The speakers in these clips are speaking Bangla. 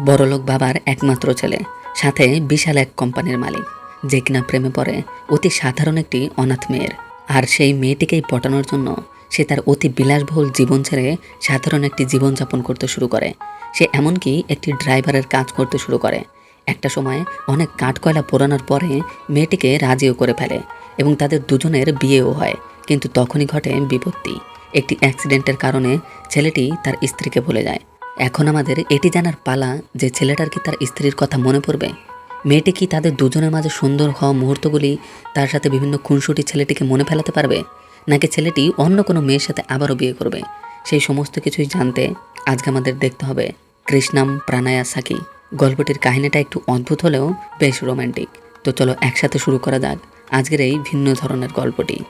বড়লোক বাবার একমাত্র ছেলে, সাথে বিশাল এক কোম্পানির মালিক, যে কিনা প্রেমে পড়ে অতি সাধারণ একটি অনাথ মেয়ের। আর সেই মেয়েটিকেই পটানোর জন্য সে তার অতি বিলাসবহুল জীবন ছেড়ে সাধারণ একটি জীবনযাপন করতে শুরু করে। সে এমনকি একটি ড্রাইভারের কাজ করতে শুরু করে। একটা সময় অনেক কাঠকয়লা পোড়ানোর পরে মেয়েটিকে রাজিও করে ফেলে এবং তাদের দুজনের বিয়েও হয়, কিন্তু তখনই ঘটে বিপত্তি। একটি অ্যাক্সিডেন্টের কারণে ছেলেটি তার স্ত্রীকে ভুলে যায়। এখন আমাদের এটি জানার পালা যে ছেলেটার কি তার স্ত্রীর কথা মনে পড়বে? মেয়েটি কি তাদের দুজনের মাঝে সুন্দর হওয়া মুহূর্তগুলি তার সাথে বিভিন্ন খুনসুটি ছেলেটিকে মনে ফেলাতে পারবে? নাকি ছেলেটি অন্য কোনো মেয়ের সাথে আবারও বিয়ে করবে? সেই সমস্ত কিছুই জানতে আজকে আমাদের দেখতে হবে। কৃষ্ণাম, প্রাণায়া, সাকি। গল্পটির কাহিনীটা একটু অদ্ভুত হলেও বেশ রোম্যান্টিক তো চলো একসাথে শুরু করা যাক আজকের এই ভিন্ন ধরনের গল্পটি।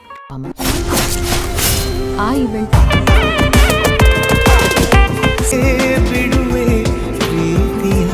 ಬಿಡುವೆ ಪ್ರೀತಿಯ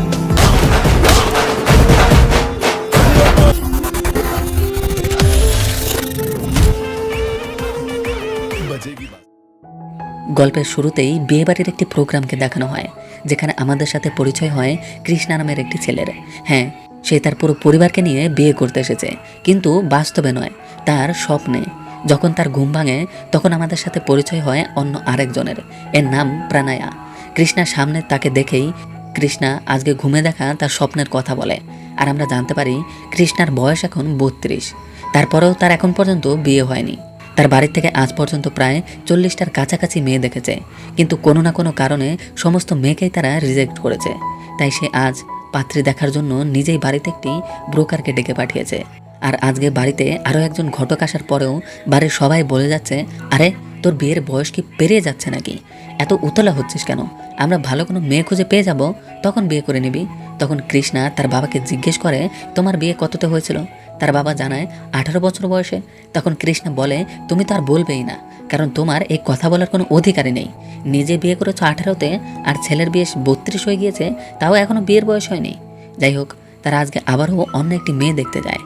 গল্পের শুরুতেই বিয়েবাড়ির একটি প্রোগ্রামকে দেখানো হয় যেখানে আমাদের সাথে পরিচয় হয় কৃষ্ণা নামের একটি ছেলের হ্যাঁ সে তার পুরো পরিবারকে নিয়ে বিয়ে করতে এসেছে কিন্তু বাস্তবে নয় তার স্বপ্নে যখন তার ঘুম ভাঙে তখন আমাদের সাথে পরিচয় হয় অন্য আরেকজনের এর নাম প্রাণায়া কৃষ্ণার সামনে তাকে দেখেই কৃষ্ণা আজকে ঘুমে দেখা তার স্বপ্নের কথা বলে। আর আমরা জানতে পারি কৃষ্ণার বয়স এখন বত্রিশ। তারপরেও তার এখন পর্যন্ত বিয়ে হয়নি। তার বাড়ির থেকে আজ পর্যন্ত প্রায় চল্লিশটার কাছাকাছি মেয়ে দেখেছে। কিন্তু কোনো না কোনো কারণে সমস্ত মেয়েকেই তারা রিজেক্ট করেছে। তাই সে আজ পাত্রী দেখার জন্য নিজেই বাড়িতে একটি ব্রোকারকে ডেকে পাঠিয়েছে। আর আজকে বাড়িতে আরও একজন ঘটক আসার পরেও বাড়ির সবাই বলে যাচ্ছে, আরে তোর বিয়ের বয়স কি পেরিয়ে যাচ্ছে নাকি? এত উতলা হচ্ছিস কেন? আমরা ভালো কোনো মেয়ে খুঁজে পেয়ে যাব, তখন বিয়ে করে নিবি। তখন কৃষ্ণা তার বাবাকে জিজ্ঞেস করে, তোমার বিয়ে কততে হয়েছিল? তার বাবা জানায়, আঠারো বছর বয়সে। তখন কৃষ্ণা বলে, তুমি তো আর বলবেই না, কারণ তোমার এই কথা বলার কোনো অধিকারই নেই। নিজে বিয়ে করেছ আঠারোতে, আর ছেলের বিয়ে বত্রিশ হয়ে গিয়েছে, তাও এখনও বিয়ের বয়স হয়নি। যাই হোক, তারা আজকে আবারও অন্য একটি মেয়ে দেখতে যায়।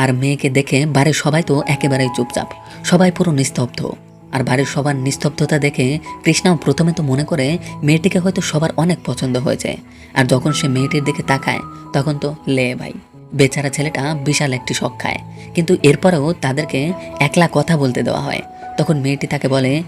আর মেয়েকে দেখে বাড়ির সবাই তো একেবারেই চুপচাপ, সবাই পুরো নিস্তব্ধ। আর বাড়ির সবার নিস্তব্ধতা দেখে কৃষ্ণাও প্রথমে তো মনে করে মেয়েটিকে হয়তো সবার অনেক পছন্দ হয়েছে। আর যখন সে মেয়েটির দিকে তাকায়, তখন তো লে ভাই, বেচারা ছেলেটা বিশাল একটি শখ খায়। কিন্তু এরপরেও তাদেরকে একলা কথা বলতে দেওয়া হয়। তখন মেয়েটি তাকে বলে,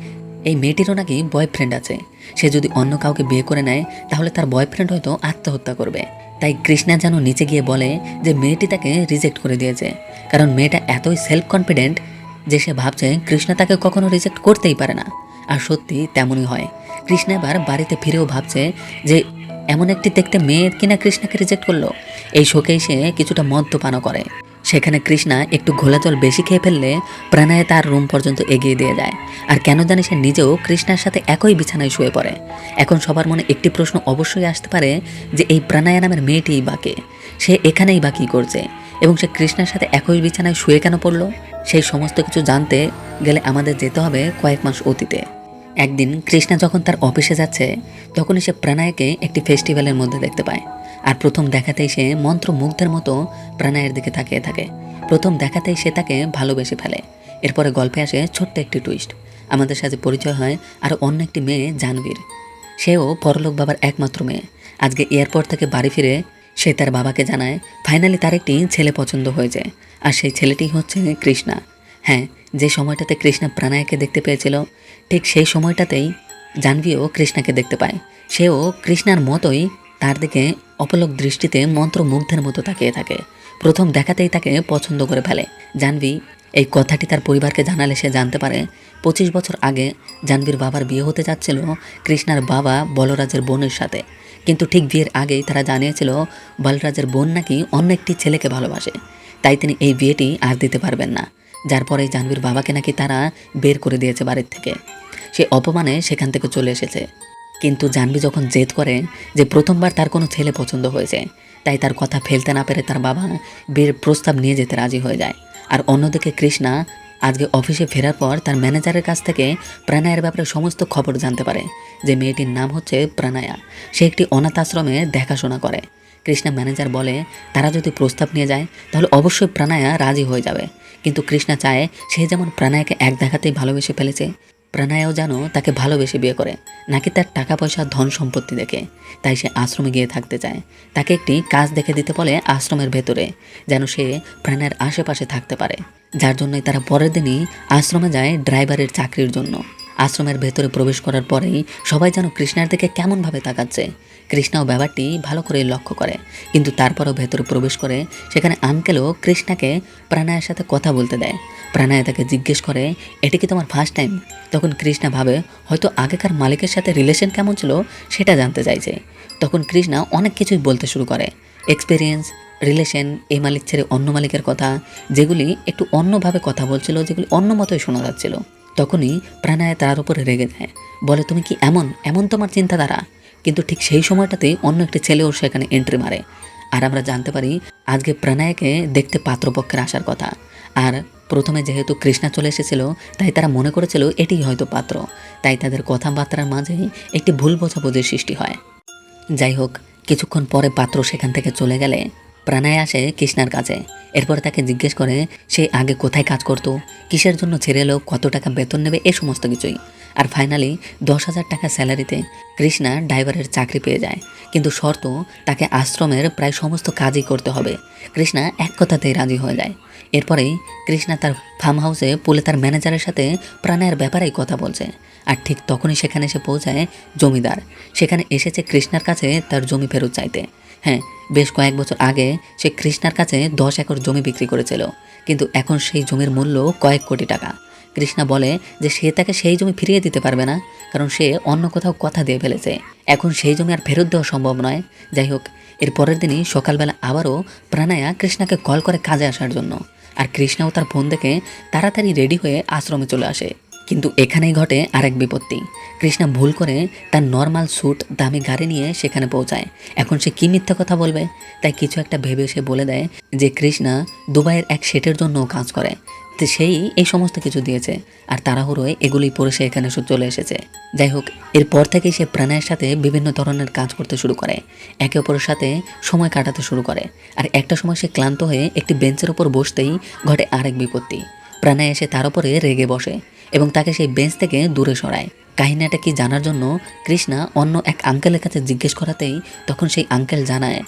এই মেয়েটিরও নাকি বয়ফ্রেন্ড আছে। সে যদি অন্য কাউকে বিয়ে করে নেয়, তাহলে তার বয়ফ্রেন্ড হয়তো আত্মহত্যা করবে। তাই কৃষ্ণা যেন নিচে গিয়ে বলে যে, মেয়েটি তাকে রিজেক্ট করে দিয়েছে। কারণ মেয়েটা এতই সেলফ কনফিডেন্ট যে সে ভাবছে কৃষ্ণা তাকে কখনো রিজেক্ট করতেই পারে না। আর সত্যি তেমনই হয়। কৃষ্ণা এবার বাড়িতে ফিরেও ভাবছে যে এমন একটি দেখতে মেয়ে কিনা কৃষ্ণাকে রিজেক্ট করল। এই শোকেই সে কিছুটা মদ্যপানও করে। সেখানে কৃষ্ণা একটু ঘোলা জল বেশি খেয়ে ফেললে প্রাণায় তার রুম পর্যন্ত এগিয়ে দিয়ে যায়। আর কেন জানি সে নিজেও কৃষ্ণার সাথে একই বিছানায় শুয়ে পড়ে। এখন সবার মনে একটি প্রশ্ন অবশ্যই আসতে পারে যে এই প্রাণায়া নামের মেয়েটিই বাকে সে এখানেই বা কী করছে? এবং সে কৃষ্ণার সাথে একই বিছানায় শুয়ে কেন পড়ল? সেই সমস্ত কিছু জানতে গেলে আমাদের যেতে হবে কয়েক মাস অতীতে। একদিন কৃষ্ণা যখন তার অফিসে যাচ্ছে, তখনই সে প্রাণায়কে একটি ফেস্টিভ্যালের মধ্যে দেখতে পায়। আর প্রথম দেখাতেই সে মন্ত্রমুগ্ধের মতো প্রাণায়ের দিকে তাকিয়ে থাকে। প্রথম দেখাতেই সে তাকে ভালোবেসে ফেলে। এরপরে গল্পে আসে ছোট্ট একটি টুইস্ট আমাদের সাথে পরিচয় হয় আর অন্য একটি মেয়ে জানবীর সেও পরলোক বাবার একমাত্র মেয়ে। আজকে এয়ারপোর্ট থেকে বাড়ি ফিরে সে তার বাবাকে জানায়, ফাইনালি তার একটি ছেলে পছন্দ হয়েছে। আর সেই ছেলেটি হচ্ছে কৃষ্ণা। হ্যাঁ যে সময়টাতে কৃষ্ণা প্রাণায়াকে দেখতে পেয়েছিল, ঠিক সেই সময়টাতেই জাহ্নবীও কৃষ্ণাকে দেখতে পায়। সেও কৃষ্ণার মতোই তার দিকে অপলক দৃষ্টিতে মন্ত্রমুগ্ধের মতো তাকিয়ে থাকে। প্রথম দেখাতেই তাকে পছন্দ করে ফেলে। জাহ্নবী এই কথাটি তার পরিবারকে জানালে সে জানতে পারে, পঁচিশ বছর আগে জাহ্নবীর বাবার বিয়ে হতে যাচ্ছিল কৃষ্ণার বাবা বলরাজের বোনের সাথে। কিন্তু ঠিক বিয়ের আগেই তারা জানিয়েছিল, বলরাজের বোন নাকি অন্য একটি ছেলেকে ভালোবাসে। তাই তিনি এই বিয়েটি আর দিতে পারবেন না। যার পরে জাহ্নবীর বাবাকে নাকি তারা বের করে দিয়েছে বাড়ির থেকে। সে অপমানে সেখান থেকে চলে এসেছে। কিন্তু জাহ্নবী যখন জেদ করে যে প্রথমবার তার কোনো ছেলে পছন্দ হয়েছে, তাই তার কথা ফেলতে না পেরে তার বাবা বিয়ের প্রস্তাব নিয়ে যেতে রাজি হয়ে যায়। আর অন্যদিকে কৃষ্ণা আজকে অফিসে ফেরার পর তার ম্যানেজারের কাছ থেকে প্রাণায়ের ব্যাপারে সমস্ত খবর জানতে পারে যে মেয়েটির নাম হচ্ছে প্রাণায়া। সে একটি অনাথ আশ্রমে দেখাশোনা করে। কৃষ্ণা ম্যানেজার বলে, তারা যদি প্রস্তাব নিয়ে যায়, তাহলে অবশ্যই প্রাণায়া রাজি হয়ে যাবে। কিন্তু কৃষ্ণা চায় সে যেমন প্রাণায়াকে এক দেখাতেই ভালোবেসে ফেলেছে, প্রাণায়াও যেন তাকে ভালোবেসে বিয়ে করে, নাকি তার টাকা পয়সা ধন সম্পত্তি দেখে। তাই সে আশ্রমে গিয়ে থাকতে চায়। তাকে একটি কাজ দেখে দিতে বলে আশ্রমের ভেতরে, যেন সে প্রাণের আশেপাশে থাকতে পারে। যার জন্যই তারা পরের দিনই আশ্রমে যায় ড্রাইভারের চাকরির জন্য। আশ্রমের ভেতরে প্রবেশ করার পরেই সবাই যেন কৃষ্ণার দিকে কেমনভাবে তাকাচ্ছে। কৃষ্ণাও ব্যাপারটি ভালো করে লক্ষ্য করে, কিন্তু তারপরও ভেতরে প্রবেশ করে সেখানে আঙ্কেলও কৃষ্ণাকে প্রাণায়ের সাথে কথা বলতে দেয়। প্রাণায় তাকে জিজ্ঞেস করে, এটি কি তোমার ফার্স্ট টাইম তখন কৃষ্ণা ভাবে, হয়তো আগেকার মালিকের সাথে রিলেশন কেমন ছিল সেটা জানতে চাইছে। তখন কৃষ্ণা অনেক কিছুই বলতে শুরু করে। এক্সপিরিয়েন্স রিলেশন এই মালিক ছেড়ে অন্য মালিকের কথা, যেগুলি একটু অন্যভাবে কথা বলছিল, যেগুলি অন্য মতোই শোনা যাচ্ছিল, তখনই প্রাণায় তার উপরে রেগে যায়। বলে, তুমি কি এমন? এমন তোমার চিন্তাধারা? কিন্তু ঠিক সেই সময়টাতে অন্য একটি ছেলেও সেখানে এন্ট্রি মারে। আর আমরা জানতে পারি, আজকে প্রাণায়কে দেখতে পাত্রপক্ষের আসার কথা। আর প্রথমে যেহেতু কৃষ্ণা চলে এসেছিল, তাই তারা মনে করেছিল এটিই হয়তো পাত্র। তাই তাদের কথাবার্তার মাঝে একটি ভুল বোঝাবুঝির সৃষ্টি হয়। যাই হোক, কিছুক্ষণ পরে পাত্র সেখান থেকে চলে গেলে প্রাণায় আসে কৃষ্ণার কাছে। এরপর তাকে জিজ্ঞেস করে, সে আগে কোথায় কাজ করত? কিসের জন্য ছেড়ে এলো কত টাকা বেতন নেবে, এ সমস্ত কিছুই? আর ফাইনালি দশ হাজার টাকা স্যালারিতে কৃষ্ণা ড্রাইভারের চাকরি পেয়ে যায়। কিন্তু শর্ত, তাকে আশ্রমের প্রায় সমস্ত কাজই করতে হবে। কৃষ্ণা এক কথাতেই রাজি হয়ে যায়। এরপরেই কৃষ্ণা তার ফার্ম হাউসে পুলে তার ম্যানেজারের সাথে প্রাণায়ের ব্যাপারেই কথা বলছে। আর ঠিক তখনই সেখানে এসে পৌঁছায় জমিদার। সেখানে এসেছে কৃষ্ণার কাছে তার জমি ফেরত চাইতে। হ্যাঁ বেশ কয়েক বছর আগে সে কৃষ্ণার কাছে দশ একর জমি বিক্রি করেছিল। কিন্তু এখন সেই জমির মূল্য কয়েক কোটি টাকা। কৃষ্ণা বলে যে সে তাকে সেই জমি ফিরিয়ে দিতে পারবে না, কারণ সে অন্য কোথাও কথা দিয়ে ফেলেছে। এখন সেই জমি আর ফেরত দেওয়া সম্ভব নয়। যাই হোক, এর পরের দিনই সকালবেলা আবারও প্রাণায়া কৃষ্ণাকে কল করে কাজে আসার জন্য। আর কৃষ্ণাও তার ফোন দেখে তাড়াতাড়ি রেডি হয়ে আশ্রমে চলে আসে। কিন্তু এখানেই ঘটে আরেক বিপত্তি। কৃষ্ণা ভুল করে তার নর্মাল স্যুট দামি গাড়ি নিয়ে সেখানে পৌঁছায়। এখন সে কি মিথ্যা কথা বলবে? তাই কিছু একটা ভেবে সে বলে দেয় যে, কৃষ্ণা দুবাইয়ের এক সেটের জন্য কাজ করে। তো সেই এই সমস্ত কিছু দিয়েছে। আর তাড়াহুড়োয় এগুলি পরে সে এখানে চলে এসেছে। যাই হোক, এরপর থেকেই সে প্রাণের সাথে বিভিন্ন ধরনের কাজ করতে শুরু করে। একে অপরের সাথে সময় কাটাতে শুরু করে। আর একটা সময় সে ক্লান্ত হয়ে একটি বেঞ্চের ওপর বসতেই ঘটে আরেক বিপত্তি। প্রাণায় এসে তার উপরে রেগে বসে এবং তাকে সেই বেঞ্চ থেকে দূরে সরায়। কাহিনীটা কি জানার জন্য কৃষ্ণা অন্য এক আঙ্কেলের কাছে জিজ্ঞেস করাতেই তখন সেই আঙ্কেল জানায়,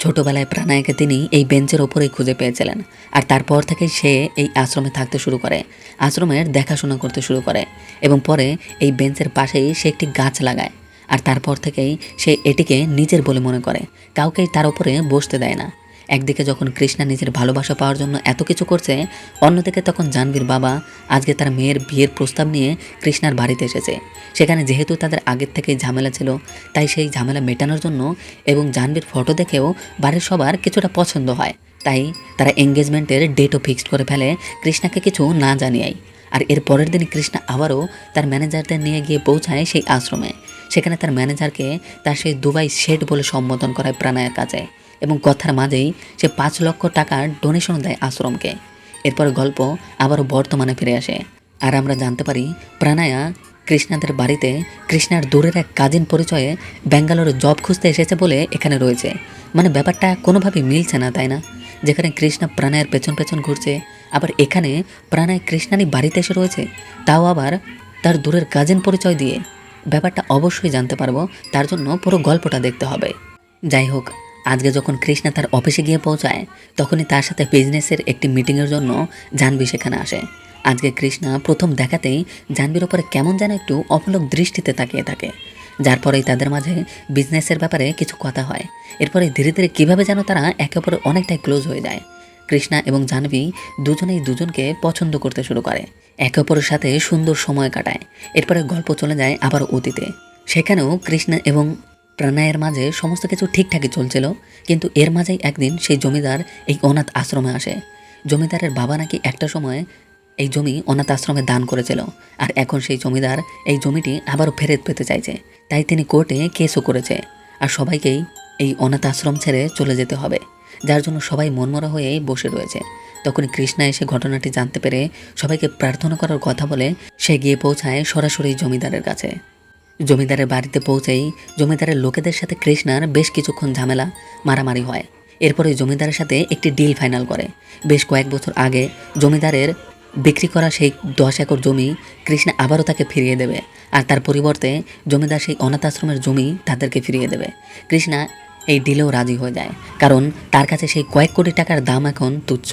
ছোটবেলায় প্রাণায়কে তিনি এই বেঞ্চের ওপরেই খুঁজে পেয়েছিলেন আর তারপর থেকে সে এই আশ্রমে থাকতে শুরু করে, আশ্রমের দেখাশোনা করতে শুরু করে এবং পরে এই বেঞ্চের পাশেই সে একটি গাছ লাগায় আর তারপর থেকেই সে এটিকে নিজের বলে মনে করে, কাউকেই তার উপরে বসতে দেয় না। একদিকে যখন কৃষ্ণা নিজের ভালোবাসা পাওয়ার জন্য এত কিছু করছে, অন্যদিকে তখন জাহ্নবীর বাবা আজকে তার মেয়ের বিয়ের প্রস্তাব নিয়ে কৃষ্ণার বাড়িতে এসেছে। সেখানে যেহেতু তাদের আগের থেকেই ঝামেলা ছিল, তাই সেই ঝামেলা মেটানোর জন্য এবং জাহ্নবীর ফটো দেখেও বাড়ির সবার কিছুটা পছন্দ হয়। তাই তারা এঙ্গেজমেন্টের ডেটও ফিক্সড করে ফেলে কৃষ্ণাকে কিছু না জানিয়েই। আর এর পরের দিন কৃষ্ণা আবারও তার ম্যানেজারদের নিয়ে গিয়ে পৌঁছায় সেই আশ্রমে। সেখানে তার ম্যানেজারকে তার সেই দুবাই শেড বলে সম্বোধন করায় প্রাণায়ের কাছে এবং কথার মাঝেই সে পাঁচ লক্ষ টাকার ডোনেশন দেয় আশ্রমকে। এরপর গল্প আবারও বর্তমানে ফিরে আসে। আর আমরা জানতে পারি, প্রাণায়া কৃষ্ণাদের বাড়িতে কৃষ্ণার দূরের এক কাজিন পরিচয়ে ব্যাঙ্গালোরে জব খুঁজতে এসেছে বলে এখানে রয়েছে। মানে ব্যাপারটা কোনোভাবেই মিলছে না, তাই না? যেখানে কৃষ্ণা প্রাণায়ের পেছন পেছন ঘুরছে, আবার এখানে প্রাণায় কৃষ্ণারই বাড়িতে এসে রয়েছে, তাও আবার তার দূরের কাজিন পরিচয় দিয়ে। ব্যাপারটা অবশ্যই জানতে পারব, তার জন্য পুরো গল্পটা দেখতে হবে। যাই হোক আজকে যখন কৃষ্ণা তার অফিসে গিয়ে পৌঁছায়, তখনই তার সাথে বিজনেসের একটি মিটিংয়ের জন্য জাহ্নবী সেখানে আসে। আজকে কৃষ্ণা প্রথম দেখাতেই জাহ্নবীর ওপরে কেমন যেন একটু অপলক দৃষ্টিতে তাকিয়ে থাকে। যার পরেই তাদের মাঝে বিজনেসের ব্যাপারে কিছু কথা হয়। এরপরে ধীরে ধীরে কীভাবে যেন তারা একে অপরে অনেকটাই ক্লোজ হয়ে যায়। কৃষ্ণা এবং জাহ্নবী দুজনেই দুজনকে পছন্দ করতে শুরু করে। একে অপরের সাথে সুন্দর সময় কাটায়। এরপরে গল্প চলে যায় আবার অতীতে। সেখানেও কৃষ্ণা এবং প্রাণায়ের মাঝে সমস্ত কিছু ঠিকঠাকই চলছিল, কিন্তু এর মাঝেই একদিন সেই জমিদার এই অনাথ আশ্রমে আসে। জমিদারের বাবা নাকি একটা সময় এই জমি অনাথ আশ্রমে দান করেছিল, আর এখন সেই জমিদার এই জমিটি আবারও ফেরত পেতে চাইছে। তাই তিনি কোর্টে কেসও করেছে, আর সবাইকেই এই অনাথ আশ্রম ছেড়ে চলে যেতে হবে, যার জন্য সবাই মনমরা হয়ে বসে রয়েছে। তখন কৃষ্ণা এসে ঘটনাটি জানতে পেরে সবাইকে প্রার্থনা করার কথা বলে সে গিয়ে পৌঁছায় সরাসরি জমিদারের কাছে। জমিদারের বাড়িতে পৌঁছেই জমিদারের লোকেদের সাথে কৃষ্ণার বেশ কিছুক্ষণ ঝামেলা, মারামারি হয়। এরপরে জমিদারের সাথে একটি ডিল ফাইনাল করে। বেশ কয়েক বছর আগে জমিদারের বিক্রি করা সেই দশ একর জমি কৃষ্ণা আবারও তাকে ফিরিয়ে দেবে আর তার পরিবর্তে জমিদার সেই অনাথ আশ্রমের জমি তাদেরকে ফিরিয়ে দেবে। কৃষ্ণা এই ডিলেও রাজি হয়ে যায়, কারণ তার কাছে সেই কয়েক কোটি টাকার দাম এখন তুচ্ছ।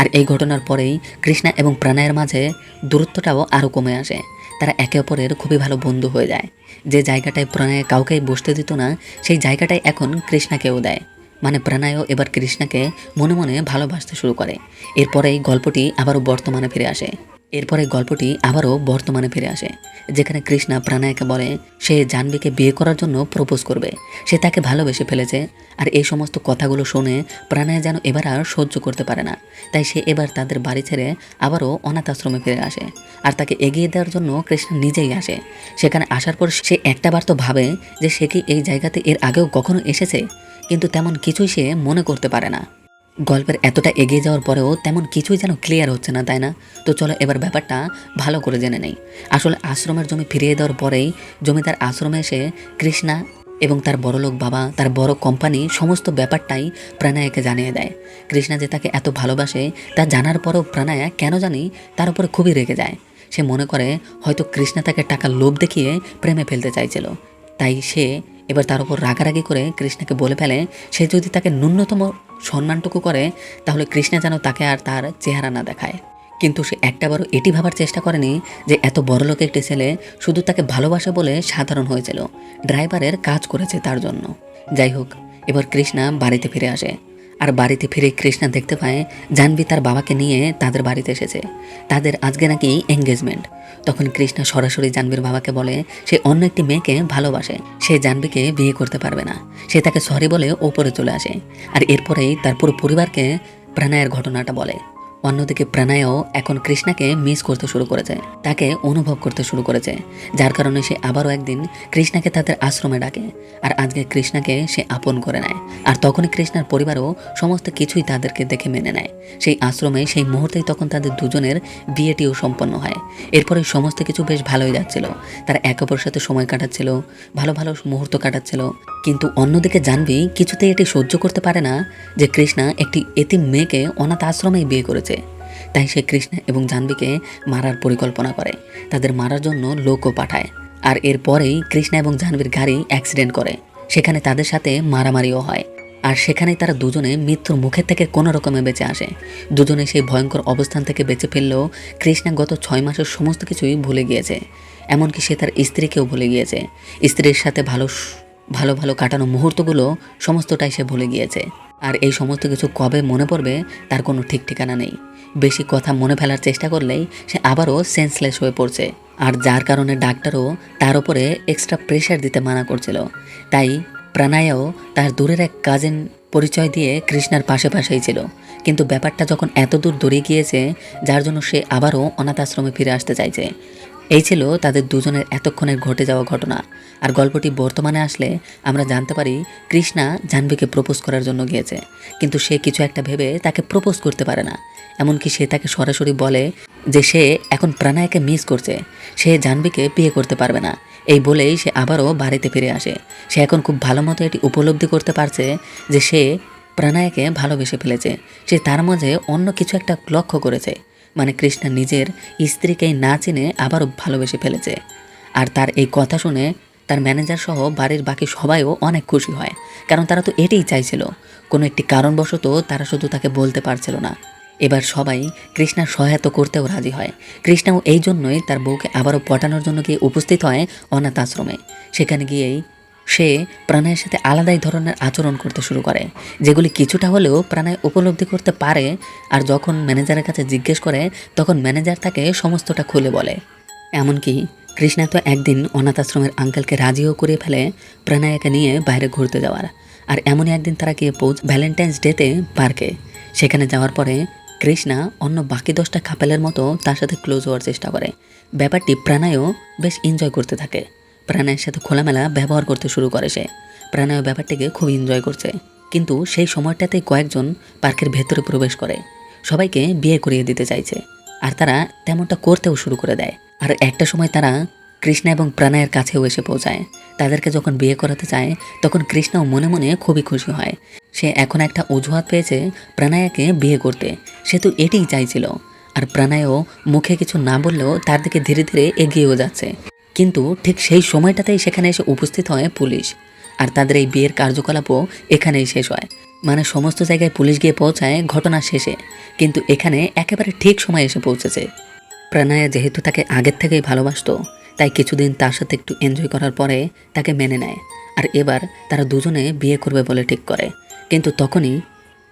আর এই ঘটনার পরেই কৃষ্ণা এবং প্রাণায়ের মাঝে দূরত্বটাও আরও কমে আসে। তারা একে অপরের খুবই ভালো বন্ধু হয়ে যায়। যে জায়গাটায় প্রণয় কাউকেই বসতে দিত না, সেই জায়গাটাই এখন কৃষ্ণাকেও দেয়। মানে প্রাণায়ও এবার কৃষ্ণাকে মনে মনে ভালোবাসতে শুরু করে। এরপরেই গল্পটি আবারও বর্তমানে ফিরে আসে। এরপরে গল্পটি আবারও বর্তমানে ফিরে আসে, যেখানে কৃষ্ণা প্রাণায়কে বলে, সে জাহ্নবীকে বিয়ে করার জন্য প্রপোজ করবে। সে তাকে ভালোবেসে ফেলেছে। আর এই সমস্ত কথাগুলো শুনে প্রাণায় যেন এবার আর সহ্য করতে পারে না। তাই সে এবার তাদের বাড়ি ছেড়ে আবারও অনাথ আশ্রমে ফিরে আসে। আর তাকে এগিয়ে দেওয়ার জন্য কৃষ্ণা নিজেই আসে। সেখানে আসার পর সে একটাবার তো ভাবে যে সে কি এই জায়গাতে এর আগেও কখনো এসেছে? কিন্তু তেমন কিছুই সে মনে করতে পারে না। গল্পের এতটা এগিয়ে যাওয়ার পরেও তেমন কিছুই যেন ক্লিয়ার হচ্ছে না, তাই না? তো চলো এবার ব্যাপারটা ভালো করে জেনে নেই। আসলে আশ্রমের জমি ফিরিয়ে দেওয়ার পরেই জমিদার আশ্রমে এসে কৃষ্ণা এবং তার বড়লোক বাবা, তার বড় কোম্পানি সমস্ত ব্যাপারটাই প্রাণায়াকে জানিয়ে দেয়। কৃষ্ণা যে তাকে এত ভালোবাসে, তা জানার পরেও প্রাণায়া কেন জানি তার উপরে খুবই রেগে যায়। সে মনে করে হয়তো কৃষ্ণা তাকে টাকার লোভ দেখিয়ে প্রেমে ফেলতে চাইছিল। তাই সে এবার তার উপর রাগারাগি করে কৃষ্ণাকে বলে ফেলে, সে যদি তাকে ন্যূনতম সম্মানটুকু করে, তাহলে কৃষ্ণা যেন তাকে আর তার চেহারা না দেখায়। কিন্তু সে একটাবারও এটি ভাবার চেষ্টা করেনি যে এত বড়লোক একটি ছেলে শুধু তাকে ভালোবাসে বলে সাধারণ হয়েছিল। ড্রাইভারের কাজ করেছে তার জন্য। যাই হোক, এবার কৃষ্ণা বাড়িতে ফিরে আসে। আর বাড়িতে ফিরে কৃষ্ণা দেখতে পায় জাহ্নবী তার বাবাকে নিয়ে তাদের বাড়িতে এসেছে। তাদের আজকে নাকি এঙ্গেজমেন্ট তখন কৃষ্ণা সরাসরি জাহ্নবীর বাবাকে বলে, সে অন্য একটি মেয়েকে ভালোবাসে। সে জানবিকে বিয়ে করতে পারবে না। সে তাকে সরি বলে ওপরে চলে আসে। আর এরপরেই তার পুরো পরিবারকে প্রাণায়ের ঘটনাটা বলে। অন্যদিকে প্রাণায়ও এখন কৃষ্ণাকে মিস করতে শুরু করেছে, তাকে অনুভব করতে শুরু করেছে, যার কারণে সে আবারও একদিন কৃষ্ণাকে তাদের আশ্রমে ডাকে, আর আজকে কৃষ্ণাকে সে আপন করে নেয়, আর তখনই কৃষ্ণার পরিবারও সমস্ত কিছুই তাদেরকে দেখে মেনে নেয়। সেই আশ্রমে, সেই মুহূর্তেই তখন তাদের দুজনের বিয়েটিও সম্পন্ন হয়। এরপরে সমস্ত কিছু বেশ ভালোই যাচ্ছিল। তারা একে অপরের সাথে সময় কাটাচ্ছিল, ভালো ভালো মুহূর্ত কাটাচ্ছিল কিন্তু অন্যদিকে জানবি কিছুতেই এটি সহ্য করতে পারে না যে কৃষ্ণা একটি এতিম মেয়েকে অনাথ আশ্রমেই বিয়ে করেছে। তাই সে কৃষ্ণা এবং জাহ্নবীকে মারার পরিকল্পনা করে। তাদের মারার জন্য লোকও পাঠায়। আর এরপরেই কৃষ্ণা এবং জাহ্নবীর গাড়ি অ্যাক্সিডেন্ট করে। সেখানে তাদের সাথে মারামারিও হয়। আর সেখানেই তারা দুজনে মৃত্যুর মুখের থেকে কোনো রকমে বেঁচে আসে। দুজনে সেই ভয়ঙ্কর অবস্থান থেকে বেঁচে ফেললেও কৃষ্ণা গত ছয় মাসের সমস্ত কিছুই ভুলে গিয়েছে। এমনকি সে তার স্ত্রীকেও ভুলে গিয়েছে। স্ত্রীর সাথে ভালো ভালো ভালো কাটানো মুহূর্তগুলো সমস্তটাই সে ভুলে গিয়েছে। আর এই সমস্ত কিছু কবে মনে পড়বে তার কোনো ঠিক ঠিকানা নেই। বেশি কথা মনে ফেলার চেষ্টা করলেই সে আবারও সেন্সলেস হয়ে পড়ছে। আর যার কারণে ডাক্তারও তার উপরে এক্সট্রা প্রেশার দিতে মানা করছিল। তাই প্রাণায়াও তার দূরের এক কাজিন পরিচয় দিয়ে কৃষ্ণার পাশে পাশেই ছিল। কিন্তু ব্যাপারটা যখন এত দূর দূরে গিয়েছে, যার জন্য সে আবারও অনাথ আশ্রমে ফিরে আসতে চাইছে। এই ছিল তাদের দুজনের এতক্ষণের ঘটে যাওয়া ঘটনা। আর গল্পটি বর্তমানে আসলে আমরা জানতে পারি কৃষ্ণা জাহ্নবীকে প্রপোজ করার জন্য গিয়েছে। কিন্তু সে কিছু একটা ভেবে তাকে প্রপোজ করতে পারে না। এমনকি সে তাকে সরাসরি বলে যে সে এখন প্রাণায়কে মিস করছে। সে জাহ্নবীকে বিয়ে করতে পারবে না। এই বলেই সে আবারও বাড়িতে ফিরে আসে। সে এখন খুব ভালো মতো এটি উপলব্ধি করতে পারছে যে সে প্রাণায়কে ভালোবেসে ফেলেছে। সে তার মাঝে অন্য কিছু একটা লক্ষ্য করেছে। মানে কৃষ্ণা নিজের স্ত্রীকে না চিনে আবারও ভালোবেসে ফেলেছে। আর তার এই কথা শুনে তার ম্যানেজার সহ বাড়ির বাকি সবাইও অনেক খুশি হয়। কারণ তারা তো এটাই চাইছিল। কোনো একটি কারণবশত তারা শুধু তাকে বলতে পারছিল না। এবার সবাই কৃষ্ণার সহায়তা করতেও রাজি হয়। কৃষ্ণাও এই জন্যই তার বউকে আবারও পটানোর জন্য গিয়ে উপস্থিত হয় অনাথ আশ্রমে। সেখানে গিয়েই সে প্রাণায়ের সাথে আলাদাই ধরনের আচরণ করতে শুরু করে, যেগুলি কিছুটা হলেও প্রাণায় উপলব্ধি করতে পারে আর যখন ম্যানেজারের কাছে জিজ্ঞেস করে, তখন ম্যানেজার তাকে সমস্তটা খুলে বলে। এমনকি কৃষ্ণা তো একদিন অনাথ আশ্রমের আঙ্কেলকে রাজিও করে ফেলে প্রাণায়াকে নিয়ে বাইরে ঘুরতে যাওয়ার। আর এমনই একদিন তারা গিয়ে পৌঁছ ভ্যালেন্টাইন্স ডেতে পার্কে। সেখানে যাওয়ার পরে কৃষ্ণা অন্য বাকি দশটা কাপেলের মতো তার সাথে ক্লোজ হওয়ার চেষ্টা করে। ব্যাপারটি প্রাণায়ও বেশ এনজয় করতে থাকে। প্রাণায়ের সাথে খোলামেলা ব্যবহার করতে শুরু করে সে। প্রাণায় ব্যাপারটিকে খুব এনজয় করছে। কিন্তু সেই সময়টাতে কয়েকজন পার্কের ভেতরে প্রবেশ করে। সবাইকে বিয়ে করিয়ে দিতে চাইছে। আর তারা তেমনটা করতেও শুরু করে দেয়। আর একটা সময় তারা কৃষ্ণা এবং প্রাণায়ের কাছেও এসে পৌঁছায়। তাদেরকে যখন বিয়ে করাতে চায়, তখন কৃষ্ণাও মনে মনে খুবই খুশি হয়। সে এখন একটা অজুহাত পেয়েছে প্রাণায়াকে বিয়ে করতে। সে তো এটিই চাইছিল। আর প্রাণায়ও মুখে কিছু না বললেও তার দিকে ধীরে ধীরে এগিয়েও যাচ্ছে। কিন্তু ঠিক সেই সময়টাতেই সেখানে এসে উপস্থিত হয় পুলিশ। আর তাদের এই বিয়ের কার্যকলাপও এখানেই শেষ হয়। মানে সমস্ত জায়গায় পুলিশ গিয়ে পৌঁছায় ঘটনা শেষে। কিন্তু এখানে একেবারে ঠিক সময় এসে পৌঁছেছে। প্রাণায়া যেহেতু তাকে আগের থেকেই ভালোবাসতো, তাই কিছুদিন তার সাথে একটু এনজয় করার পরে তাকে মেনে নেয়। আর এবার তারা দুজনে বিয়ে করবে বলে ঠিক করে। কিন্তু তখনই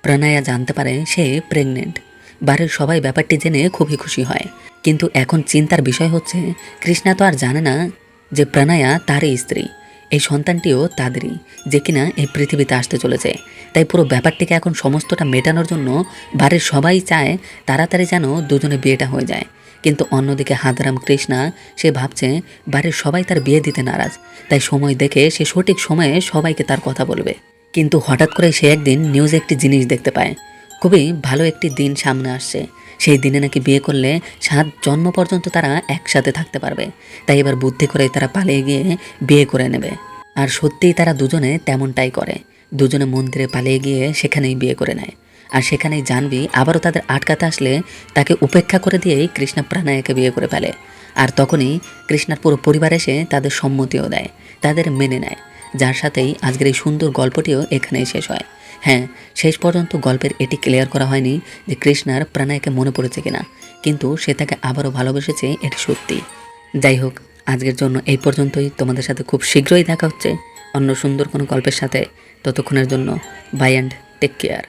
প্রাণায়া জানতে পারে সে প্রেগনেন্ট বাড়ির সবাই ব্যাপারটি জেনে খুবই খুশি হয়। কিন্তু এখন চিন্তার বিষয় হচ্ছে, কৃষ্ণা তো আর জানে না যে প্রাণায়া তারই স্ত্রী। এই সন্তানটিও তাদেরই, যে কিনা এই পৃথিবীতে আসতে চলেছে। তাই পুরো ব্যাপারটিকে এখন সমস্তটা মেটানোর জন্য বাড়ির সবাই চায় তাড়াতাড়ি যেন দুজনে বিয়েটা হয়ে যায়। কিন্তু অন্যদিকে হাদরাম কৃষ্ণা, সে ভাবছে, বাড়ির সবাই তার বিয়ে দিতে নারাজ। তাই সময় দেখে সে সঠিক সময়ে সবাইকে তার কথা বলবে। কিন্তু হঠাৎ করে সে একদিন নিউজে একটি জিনিস দেখতে পায়। খুবই ভালো একটি দিন সামনে আসছে। সেই দিনে নাকি বিয়ে করলে সাত জন্ম পর্যন্ত তারা একসাথে থাকতে পারবে। তাই এবার বুদ্ধি করে তারা পালিয়ে গিয়ে বিয়ে করে নেবে। আর সত্যিই তারা দুজনে তেমনটাই করে। দুজনে মন্দিরে পালিয়ে গিয়ে সেখানেই বিয়ে করে নেয়। আর সেখানেই জানবি আবারও তাদের আটকাতে আসলে তাকে উপেক্ষা করে দিয়েই কৃষ্ণা প্রাণায়াকে বিয়ে করে ফেলে। আর তখনই কৃষ্ণার পুরো পরিবার এসে তাদের সম্মতিও দেয়, তাদের মেনে নেয়। যার সাথেই আজকের এই সুন্দর গল্পটিও এখানেই শেষ হয়। হ্যাঁ শেষ পর্যন্ত গল্পের এটি ক্লিয়ার করা হয়নি যে কৃষ্ণার প্রাণায়কে মনে পড়েছে কিনা, কিন্তু সে তাকে আবারও ভালোবেসেছে এটি সত্যি। যাই হোক, আজকের জন্য এই পর্যন্তই। তোমাদের সাথে খুব শীঘ্রই দেখা হচ্ছে অন্য সুন্দর কোনো গল্পের সাথে। ততক্ষণের জন্য বাই অ্যান্ড টেক কেয়ার